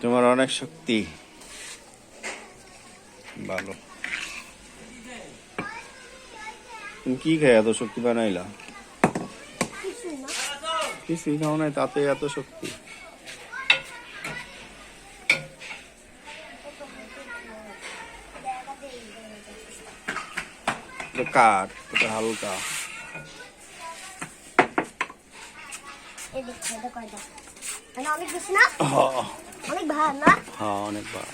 তোমার অনেক শক্তি। ভালো। তুমি কি খাই এত শক্তি বানাইলা? কিছুই খাও নাই, তাতে এত শক্তি। কাঠ হালকা। অনেক বেশি না? অনেক ভার না? হ্যাঁ অনেকবার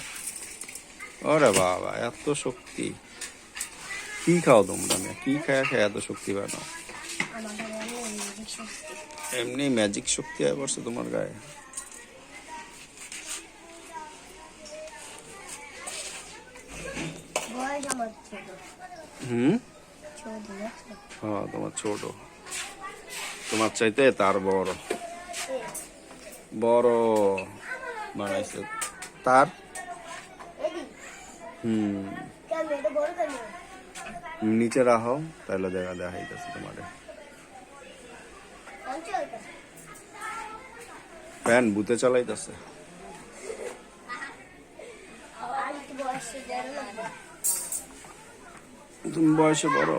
ওরে বাবা এত শক্তি। কি খাও তোমরা? মেয়ে? কি খায় খায় এত শক্তি এমনি ম্যাজিক শক্তি। আয় পড়ছে তোমার গায়ে। হুম? হ্যাঁ তোমার ছোট। তোমার চাইতে তার বড়। বড় বানাইছে। তার? হুম। নিচে রাখো, তাহলে দেখা দেখাইতেছে তোমারে ফ্যান বুতে চালাইতেছে। তুমি বয়সে বড়?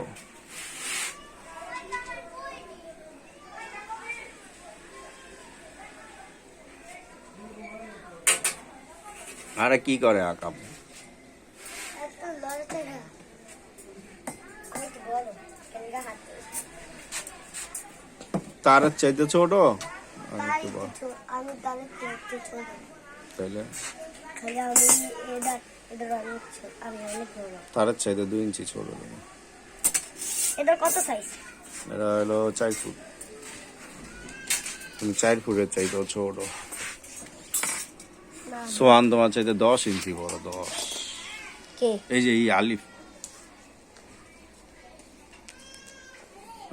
আরে কি করে আকাম? তার চাইতে ছোট? তার চাইতে দুই ইঞ্চি ছোট এটার কত সাইজ এটা হলো চার ফুট। তুমি চার ফুটের চাইতেও ছোট। না সোহান তোমার চাইতে দশ ইঞ্চি বড় দশ এই যে এই আলিফ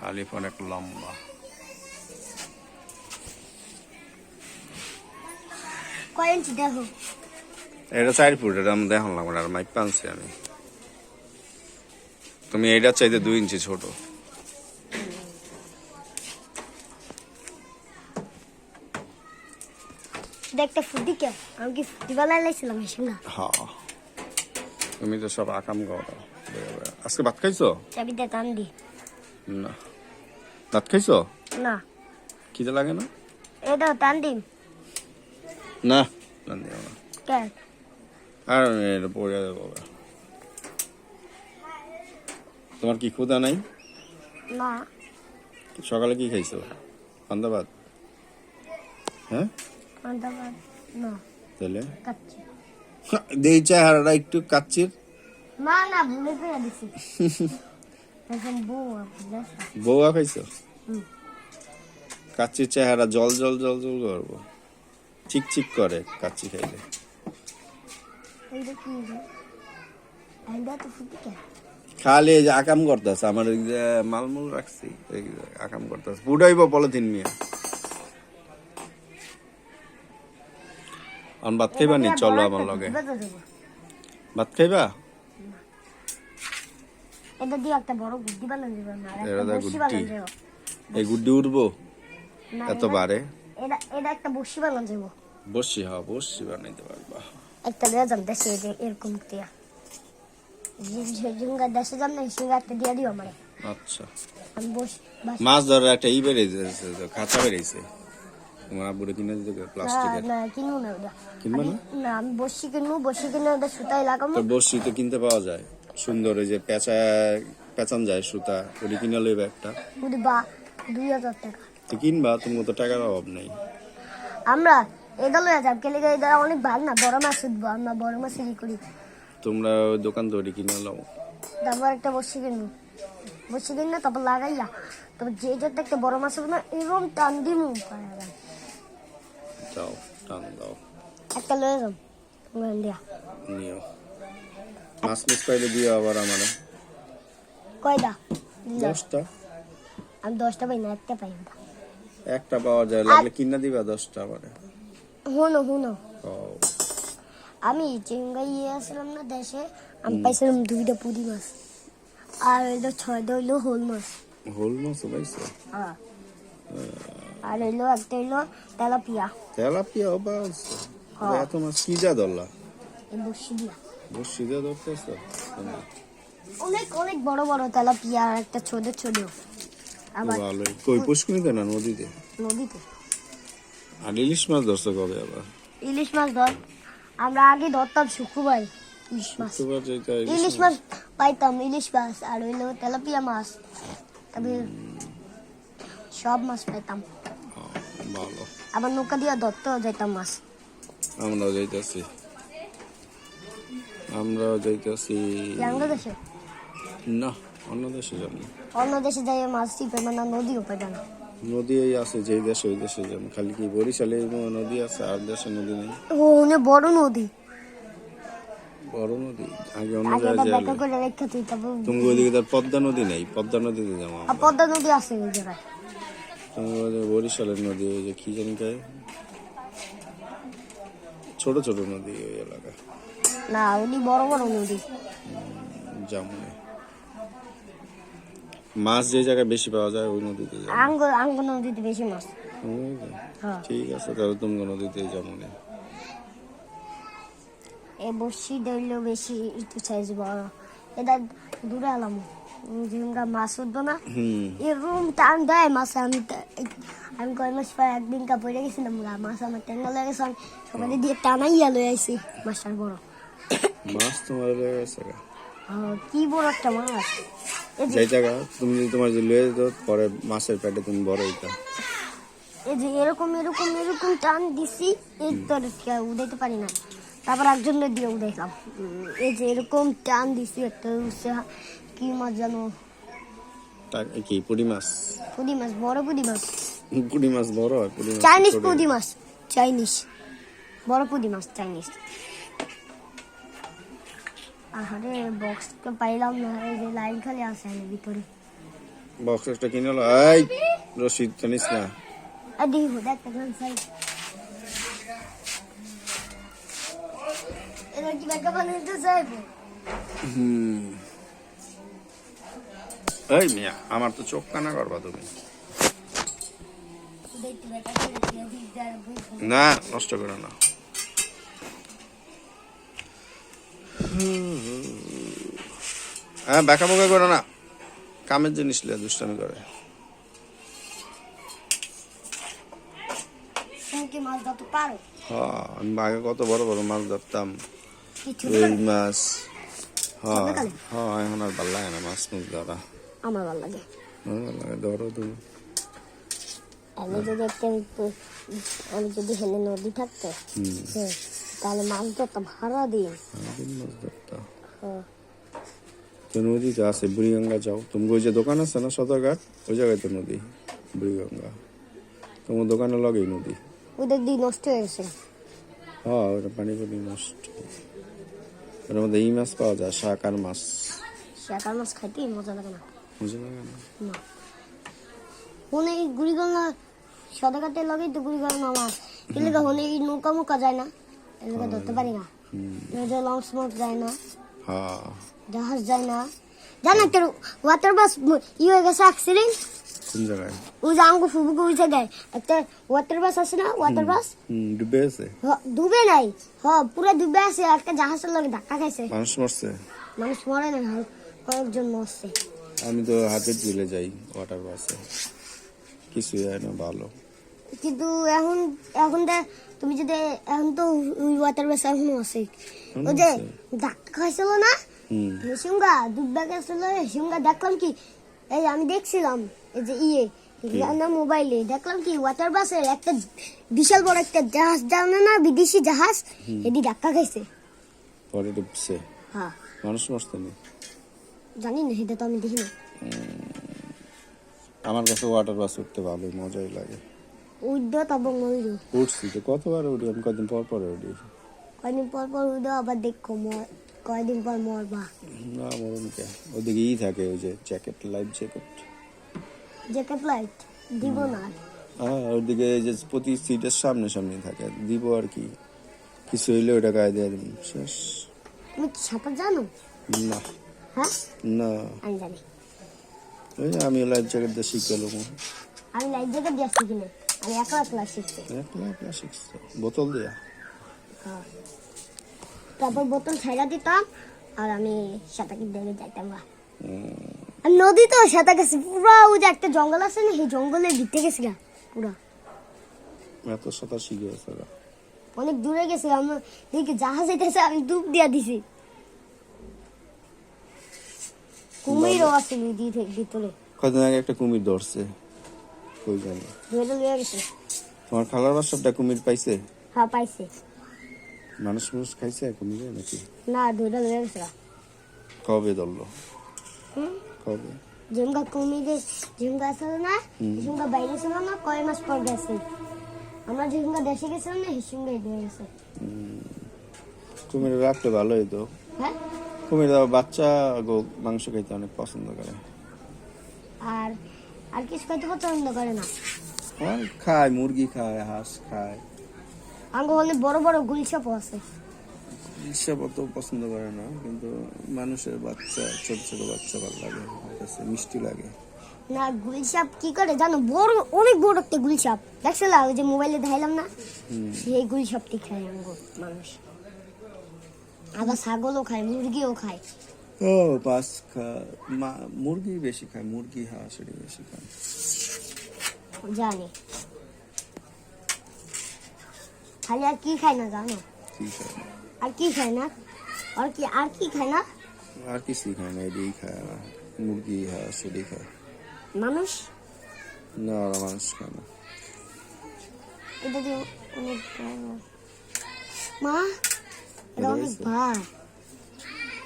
আলিফ অনেক লম্বা এটা চার ফুট এটা আমি আর মাইক পানছি আমি তুমি এইটার চাইতে দুই ইঞ্চি ছোট দেখতে ফুটি কে আমি কি বানাই লাইছিলাম না হ্যাঁ তুমি তো সব আকাম করো। আজকে ভাত খাইছো? চাবিতে টান দি। না। ভাত খাইছো? না। খিদে লাগে না? এটা টান দিন না না দিও না। কে? আর এটা পড়ে দেবো তোমার কি ক্ষুদা নাই? না। সকালে কি খাইছো? ভাত? হ্যাঁ? তাহলে? দেই চেহারাটা একটু কাচ্চির? না না ভুলে ফেলে দিছি। বউয়া খাইছো। কাচ্চির চেহারা জল জল জল জল করব। চিক চিক করে কাচ্চি খাইলে। খালি যে আকাম করতেছে আমার মালমূল রাখছি আকাম করতেছে। ফুটাইব পলিথিন নিয়ে। অন ভাত খাইবা নি? চলো আমার লগে। ভাত খাইবা? এটা দিয়ে একটা বড় গুড্ডি বানান যাবে না আর এটা গুড্ডি? এই গুড্ডি উঠবো এত বারে এটা এটা একটা বসি বানান যাব। বসি হ্যাঁ বসি বানাইতে পারবা। একটা রেজাম দেশে যে এরকম টিয়া ঝুঙ্গা দেশে যাম না সঙ্গে একটা দিয়ে দিও আমারে। আচ্ছা। আমি বস মাছ ধরার একটা ই বেরিয়েছে খাঁচা বেরিয়েছে তোমার আব্বুরে কিনে দিতে প্লাস্টিকের না কিনবো না ওটা। কিনবা না? না আমি বসি কিনবো বসি কিনে ওটা সুতাই লাগাবো। তো কিনতে পাওয়া যায়। সুন্দর ওই যে পেঁচা পেঁচান যায় সুতা ওটি কিনে লইবে একটা। বা দুই হাজার টাকা। তো কিনবা তোমার তো টাকার অভাব নেই। আমরা এটা লয়ে যাব কেলে এটা অনেক ভালো না বড় মাছ উঠবো আমরা বড় মাছ ই করি। তোমরা দোকান তো ওটি কিনে লও। তারপর একটা বসি কিনবো। বসি কিনে তারপর লাগাইয়া তারপর যে যেটা একটা বড় মাছ হবে না এরকম টান দিমু। দাও টান দাও একটা লয়ে যাম ওখান দিয়া নিও মাছ মিস পাইলে দিও আবার আমার কয়টা। দশটা আমি দশটা পাই না একটা পাই না একটা পাওয়া যায় লাগলে কিনা দিবা দশটা আমার হুনো হুনো আমি চেঙ্গাই ইয়ে আসলাম না দেশে? আমি পাইছিলাম দুইটা পুরি মাছ। আর এটা ছয়টা হইল হোল মাছ। হোল মাছ পাইছো? হ্যাঁ। আর হইল একটা হইল তেলাপিয়া তেলাপিয়া পাইছো হ্যাঁ। এত মাছ কি যা ধরলা বসি দিয়া বসি দিয়ে ধরতেছো অনেক অনেক বড় বড় তেলাপিয়া আর একটা ছোট ছোট আবার ভালোই কই পুষ্কুনিতে না নদীতে? নদীতে। আর ইলিশ মাছ ধরছো কবে আবার? ইলিশ মাছ ধর। আমরা আগে ধরতাম শুক্রবার ইলিশ মাছ। ইলিশ মাছ। পাইতাম ইলিশ মাছ আর হইল তেলাপিয়া মাছ। তবে সব মাছ পাইতাম। ভালো। আবার নৌকা দিয়ে ধরতেও যেতাম মাছ। আমরাও যাইতেছি। আমরাও যাইতেছি। বাংলাদেশে না অন্য দেশে যাব অন্য দেশে যাই মাছ নদীও পাইবে না। নদী এই আছে যে দেশে ওই দেশে যাব। খালি কি বরিশালে নদী আছে আর দেশে নদী নেই? ও বড় নদী। বড় নদী? আগে অন্য জায়গায় তুমি ওইদিকে তার পদ্মা নদী নেই? পদ্মা নদীতে যাব আর পদ্মা নদী আছে ওই জায়গায়। বরিশালের নদী ওই যে কি জানি কয় ছোট ছোট নদী ওই এলাকা না ওই বড় বড় নদী। জামুনে। মাছ যে জায়গায় বেশি পাওয়া যায় ওই নদীতে আঙ্গ আঙ্গ নদীতে বেশি মাছ। হ্যাঁ। ঠিক আছে তাহলে তুমি নদীতে যাব না এই বসি ধরলেও বেশি একটু সাইজ বড়। এটা দূরে আলাম। যেমন মাছ উঠবো না। এই রুম টান দেয় মাছ আমি আমি কয় মাস পর একদিন কা পড়ে গেছিলাম গা মাছ আমার টেঙ্গা লেগেছে আমি সবাই দিয়ে টানাইয়া লয়ে আইছি মাছটার বড়। মাছ তোমার লেগে গেছে গা। কি বড় একটা মাছ। এই যে জায়গা তুমি যদি তোমার যে লয়ে যেত পরে মাছের পেটে তুমি বড় হইতা। এই যে এরকম এরকম এরকম টান দিছি এই তোর উঠাইতে পারি না। তারপর একজন দিয়ে উঠাইলাম উম, এই যে এরকম টান দিছি একটা উঠছে কি মাছ জানো? কি পুঁটি মাছ? পুদি মাছ বড় পুদি মাছ। পুঁটি মাছ বড় হয় পুঁটি মাছ চাইনিজ মাছ চাইনিজ। বড় পুদি মাছ চাইনিজ। আরে বক্সটা পাইলাম না এই যে লাইন খালি আছে ভিতরে। কিনে এই রশিদ জানিস না? হুম। এই মিয়া আমার তো চোখ কানা করবা তুমি। না নষ্ট করো না। হ্যাঁ বেকা বোকা করো না। কামের জিনিস লিয়ে দুষ্টামি করে। হ্যাঁ আমি আগে কত বড় বড় মাছ ধরতাম। রুই মাছ। হ্যাঁ? হ্যাঁ এখন আর ভালো লাগে না মাছ মুখ ধরা। আমার ভালো লাগে। আমার ভালো লাগে ধরো তুমি। আমি যদি একটা আমি যদি হেলে নদী থাকতো তাহলে মাছ ধরতাম হারা দিন মাছ ধরতাম। হ্যাঁ। তো নদীতে আছে বুড়িগঙ্গা যাও। তুমি ওই যে দোকান আছে না সদরঘাট? ওই জায়গায় তো নদী বুড়িগঙ্গা। তোমার দোকানের লগেই নদী। ওদের দিন নষ্ট হয়ে গেছে। হ্যাঁ ওটা পানি পানি নষ্ট। ওটার মধ্যে এই মাছ পাওয়া যায় শাক আর মাছ শাকার মাছ খাইতে মজা লাগে না বুঝে লাগে না না হনে এই গুড়িগঙ্গা সদাকাতে লগেই তো গুড়িগঙ্গা মাছ এলাকা হনে এই নৌকা মুকা যায় না এলাকা ধরতে পারি না নদী লঞ্চ মঞ্চ যায় না হ্যাঁ জাহাজ যায় না জানো একটা ওয়াটার বাস ই হয়ে গেছে অ্যাক্সিডেন্ট কোন জায়গায় ওই যে আমাকে ফুবুকে ওই জায়গায় একটা ওয়াটার বাস আছে না ওয়াটার বাস ডুবে আছে ডুবে নাই হ পুরো ডুবে আছে একটা জাহাজের লগে ধাক্কা খাইছে মানুষ মরছে মানুষ মরে না কয়েকজন মরছে আমি তো হাতে যাই ওয়াটার বাসে হয় না ভালো কিন্তু এখন এখন তুমি যদি এখন তো ওয়াটার বাস এখনও আছে ওই যে ধাক্কা খাইছিল না হেসুঙ্গা ডুববে গেছিল হেসুঙ্গা দেখলাম কি এই আমি দেখছিলাম এই যে ইয়ে না মোবাইলে দেখলাম কি ওয়াটার বাসের একটা বিশাল বড় একটা জাহাজ জানো না বিদেশি জাহাজ? এদি ধাক্কা খাইছে। পরে ডুবছে। হ্যাঁ। মানুষ মরছে না? জানি না এটা তো আমি দেখিনি আমার কাছে ওয়াটার বাস উঠতে ভালোই মজাই লাগে। উদ্য তবে ময়ূর উঠছি তো কতবার উঠি আমি কদিন পর পরে উঠি। কয়দিন পর পর উদ্য আবার দেখো মর কয়দিন পর মরবা। না মরুন কে? ওদিকে ই থাকে ওই যে jacket life jacket jacket light দিব না হ্যাঁ ওদিকে এই যে প্রতি সিটের সামনে সামনে থাকে দিব আর কি। কিছু হইলে ওটা গায়ে দিয়ে দিন শেষ। তুমি কি সাঁতার জানো? না। হ্যাঁ? না। আমি জানি। ওই আমি লাইফ জ্যাকেট দিয়ে শিখে এলাম। আমি লাইফ জ্যাকেট দিয়ে শিখি না আমি একলা একলা শিখছি। একলা একলা শিখছে? বোতল দিয়া? হ্যাঁ। তারপর বোতল ছাইড়া দিতাম আর আমি সাঁতার দেখে যাইতাম গা। আর নদী তো সাঁতার গেছি পুরো ওই যে একটা জঙ্গল আছে না সেই জঙ্গলের ভিতরে গেছিলাম পুরো। এত সাঁতার শিখে গেছে। অনেক দূরে গেছিলাম দেখি জাহাজ যেতেছে আমি ডুব দিয়া দিছি। কুমিরও আছে নদীর ভিতরে। কদিন আগে একটা কুমির ধরছে কই জানি। ধরে লিয়ে গেছে। তোমার খালার বাসাটা কুমির পাইছে? হ্যাঁ পাইছে। মানুষ মানুষ খাইছে কুমিরে নাকি? না ধরে লিয়ে গেছে কবে ধরলো? হুম? কবে ঝিমকা কুমিরে ঝিমকা আসলে না ঝিমকা বাইরে ছিল না কয় মাস পর গেছে আমরা ঝিমকা দেশে গেছিলাম না হিসুমকাই গেছে কুমির রাখলে ভালো হইতো হ্যাঁ কুমির বাচ্চা গো- মাংস খাইতে অনেক পছন্দ করে আর আর কিছু খাইতে পছন্দ করে না খায় মুরগি খায় হাঁস খায় আঙ্গ হলে বড় বড় গুলছাপও আছে হিসাব অত পছন্দ করে না কিন্তু মানুষের বাচ্চা ছোট ছোট বাচ্চা ভালো লাগে কাছে মিষ্টি লাগে। না গুলসাপ কি করে জানো? বড় অনেক বড় একটা গুলসাপ দেখছিল ওই যে মোবাইলে দেখাইলাম না। সেই গুলসাপটি খায় মানুষ। আবার ছাগলও খায় মুরগিও খায়। ও মা- মুরগি বেশি খায় মুরগি হাঁস এটি বেশি খায়। জানি। খালি আর কি খায় না জানো? কি খায় না? আর কি খায় না? আর কি আর কি খায় না? আর কিছুই খায় না এটাই খায় না মুরগি হাঁস এটাই খায়। মানুষ? না মানুষ খায় না। এটা যে অনেক বড়। মা এটা অনেক? ভার।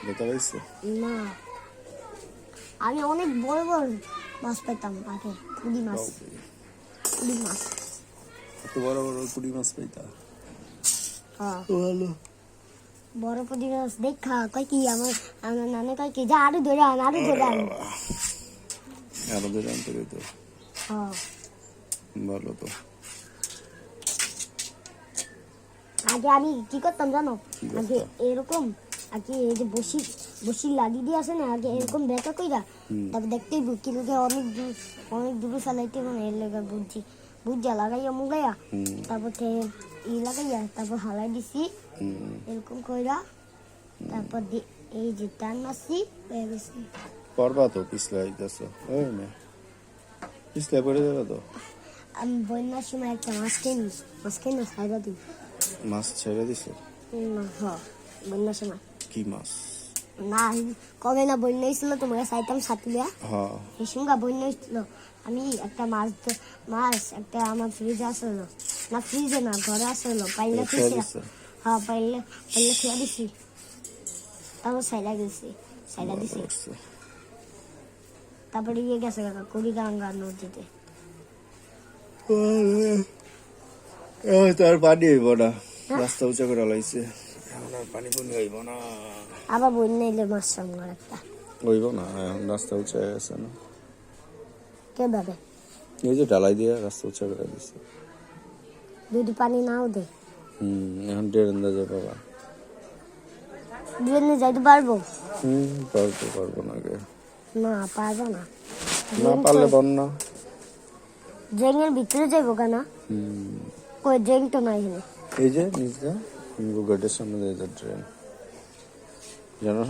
দেখতে পাইছে না। আমি অনেক বড় বড় মাছ পেতাম আগে পুরি মাছ। পুরি মাছ। এত বড় বড় পুঁটি মাছ পাইতা? হ্যাঁ। ভালো। বড় দেখা কয় কি আমার আমার নানে কয় কি যা আরও ধরে আন আরও ধরে আন। আরও ধরে আনতে তো। হ্যাঁ। ভালো তো। আগে আমি কি করতাম জানো? আগে এরকম আগে এই যে বসি বসি লাগি দিয়ে আসে না আগে এরকম বেকা কইরা। তারপর দেখতেই বুকি লোকে অনেক দূর অনেক দূরে চালাইতে মানে এর লেগে বুঝছি। বুঝা লাগাইয়া মুগাইয়া তারপর ই লাগাইয়া তারপর হালাই দিছি। এরকম কইরা তারপর এই যে টান মারছি হয়ে গেছে। পারবা তো পিছলে আইতেছ। ওই না পিছলে পড়ে যাবে তো। আমি বন্যার সময় একটা মাছ কিনি মাছ কিনে সাইডা দিই। মাছ ছেড়ে দিছে? না বন্যার সময়। কি মাছ? না কবে না বন্যা হয়েছিল তোমাকে চাইতাম সাতুলিয়া। হ্যাঁ এই সঙ্গে বন্যা হয়েছিল আমি একটা মাছ মাছ একটা আমার ফ্রিজে আসলো। না ফ্রিজে না ঘরে আসলো পাইলে দিছে? হ্যাঁ পাইলে পাইলে খেয়ে দিছি তারপর সাইডা গেছি সাইডা দিছি। তারপরে ইয়ে গেছে কুড়িগাঙ্গা নদীতে ওই তো আর পানি হইব না রাস্তা উঁচা করে লাইছে পানি পানি হইব না আবার বন্যা এলে মাছ সঙ্গে একটা হইব না এখন রাস্তা উঁচা হয়ে না কে এই যে ঢালাই দিয়ে রাস্তা উঁচা করে দিছে যদি পানি নাও দে হুম এখন বাবা। যাইতে পারব? হুম পারব পারব না গে। না পারব না। না পারলে ভিতরে যাইবো কেন? হুম। কই তো নাই এখানে এই যে গেটের সামনে ট্রেন। জানো?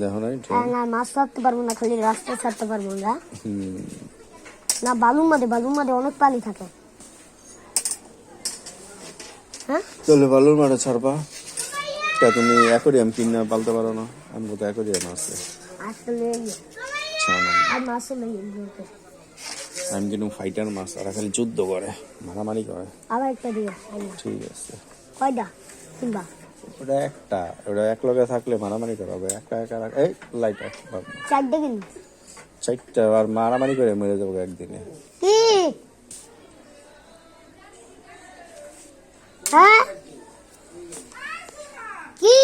দেখো নাই ট্রেন? না মাছ ছাড়তে পারব না খালি রাস্তায় ছাড়তে পারব না হুম। না বালুর মধ্যে বালুর মধ্যে অনেক পানি থাকে। হ্যাঁ? তাহলে বালুর মাঠে ছাড়বা। তা তুমি অ্যাকোরিয়াম কিনে পালতে পারো না। আমি কোথায় অ্যাকোরিয়াম আছে। আমি কিন্তু ফাইটার মাছ আর খালি যুদ্ধ করে মারামারি করে। আবার একটা আইনা। ঠিক আছে। কয়টা? কিংবা ওটা একটা ওটা এক লগে থাকলে মারামারি করা হবে। একা একা রাখ- এই লাইট চারটে কিনি চারটা আর মারামারি করে মেরে যাব একদিনে। হ্যাঁ কি